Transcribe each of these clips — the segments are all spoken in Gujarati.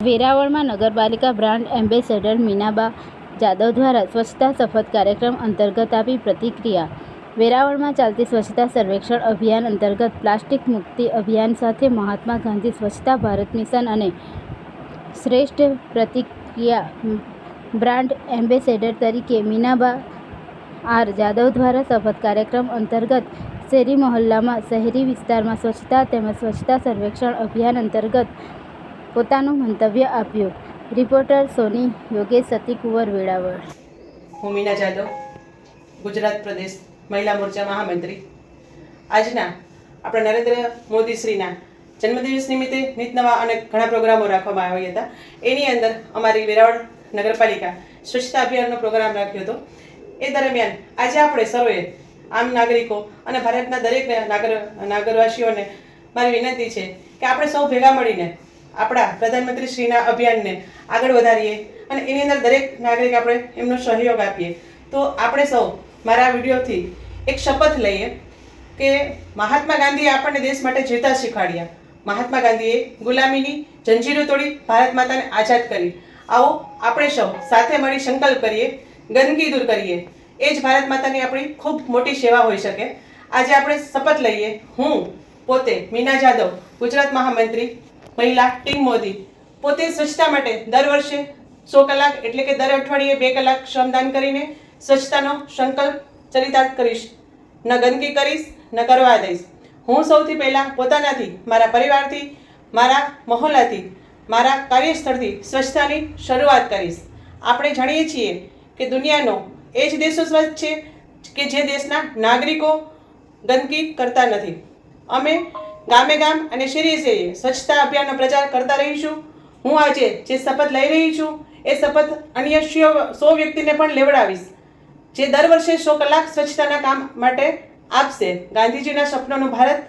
વેરાવળમાં નગરપાલિકા બ્રાન્ડ એમ્બેસેડર મીનાબા જાદવ દ્વારા સ્વચ્છતા શપથ કાર્યક્રમ અંતર્ગત આપી પ્રતિક્રિયા. વેરાવળમાં ચાલતી સ્વચ્છતા સર્વેક્ષણ અભિયાન અંતર્ગત પ્લાસ્ટિક મુક્તિ અભિયાન સાથે મહાત્મા ગાંધી સ્વચ્છતા ભારત મિશન અને શ્રેષ્ઠ પ્રતિક્રિયા બ્રાન્ડ એમ્બેસેડર તરીકે મીનાબા આર જાદવ દ્વારા શપથ કાર્યક્રમ અંતર્ગત શેરી મહોલ્લામાં શહેરી વિસ્તારમાં સ્વચ્છતા તેમજ સ્વચ્છતા સર્વેક્ષણ અભિયાન અંતર્ગત પોતાનું મંતવ્ય આપ્યું. રિપોર્ટર સોની યોગેશ સતીકુંવર વેળાવળ. હું મીના જાદવ, ગુજરાત પ્રદેશ મહિલા મોરચા મહામંત્રી. આજના આપણા નરેન્દ્ર મોદીશ્રીના જન્મદિવસ નિમિત્તે નિત નવા અને ઘણા પ્રોગ્રામો રાખવામાં આવ્યા હતા. એની અંદર અમારી વેરાવળ નગરપાલિકા સ્વચ્છતા અભિયાનનો પ્રોગ્રામ રાખ્યો હતો. એ દરમિયાન આજે આપણે સર્વે આમ નાગરિકો અને ભારતના દરેક નાગર, નાગરવાસીઓને મારી વિનંતી છે કે આપણે સૌ ભેગા મળીને આપણા પ્રધાનમંત્રી શ્રીના અભિયાનને આગળ વધારીએ અને એની અંદર દરેક નાગરિક આપણે એમનો સહયોગ આપીએ. તો આપણે સૌ મારા વિડીયોથી એક શપથ લઈએ કે મહાત્મા ગાંધીએ આપણને દેશ માટે જીતા શીખવાડ્યા. મહાત્મા ગાંધીએ ગુલામીની જંજીરો તોડી ભારત માતાને આઝાદ કરી. આવો આપણે સૌ સાથે મળી સંકલ્પ કરીએ, ગંદકી દૂર કરીએ. એ જ ભારત માતાની આપણી ખૂબ મોટી સેવા હોઈ શકે. આજે આપણે શપથ લઈએ હું, પોતે, મીના જાદવ, ગુજરાત મહામંત્રી મહિલા ટીમ મોદી. પોતે સ્વચ્છતા માટે દર વર્ષે સો કલાક એટલે કે દર અઠવાડિયે બે કલાક શ્રમદાન કરીને સ્વચ્છતાનો સંકલ્પ ચરિતાર્થ કરીશ. ન ગંદકી કરીશ, ન કરવા દઈશ. હું સૌથી પહેલાં પોતાનાથી, મારા પરિવારથી, મારા મહોલ્લાથી, મારા કાર્યસ્થળથી સ્વચ્છતાની શરૂઆત કરીશ. આપણે જાણીએ છીએ કે દુનિયાનો એ જ દેશો સ્વચ્છ છે કે જે દેશના નાગરિકો ગંદકી કરતા નથી. અમે ગામે ગામ અને શેરીએ શેરીએ સ્વચ્છતા અભિયાનનો પ્રચાર કરતા રહીશું. હું આજે જે શપથ લઈ રહી છું, એ શપથ અન્ય સો- વ્યક્તિને પણ લેવડાવીશ. જે દર વર્ષે સો કલાક સ્વચ્છતાના કામ માટે આપશે ગાંધીજીના સપનોનું ભારત.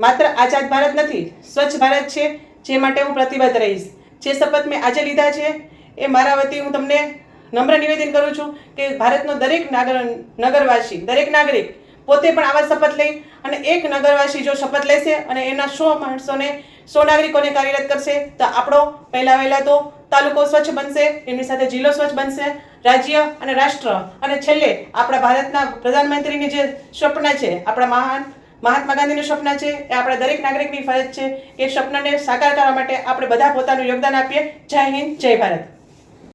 માત્ર આઝાદ ભારત નથી, સ્વચ્છ ભારત છે, જે માટે હું પ્રતિબદ્ધ રહીશ. જે શપથ મેં આજે લીધા છે, એ મારા વતી હું તમને નમ્ર નિવેદન કરું છું કે ભારતનો દરેક નાગર, નગરવાસી, દરેક નાગરિક પોતે પણ આવા શપથ લઈ અને એક નગરવાસી જો શપથ લેશે અને એના સો માણસોને, સો નાગરિકોને કાર્યરત કરશે, તો આપણો પહેલા વહેલા તો તાલુકો સ્વચ્છ બનશે એમની સાથે જિલ્લો સ્વચ્છ બનશે, રાજ્ય અને રાષ્ટ્ર અને છેલ્લે આપણા ભારતના પ્રધાનમંત્રીની જે સ્વપ્ન છે, આપણા મહાન, મહાત્મા ગાંધીનું સપના છે, એ આપણા દરેક નાગરિકની ફરજ છે, એ સપનાને સાકાર કરવા માટે આપણે બધા પોતાનું યોગદાન આપીએ. જય હિન્દ, જય ભારત.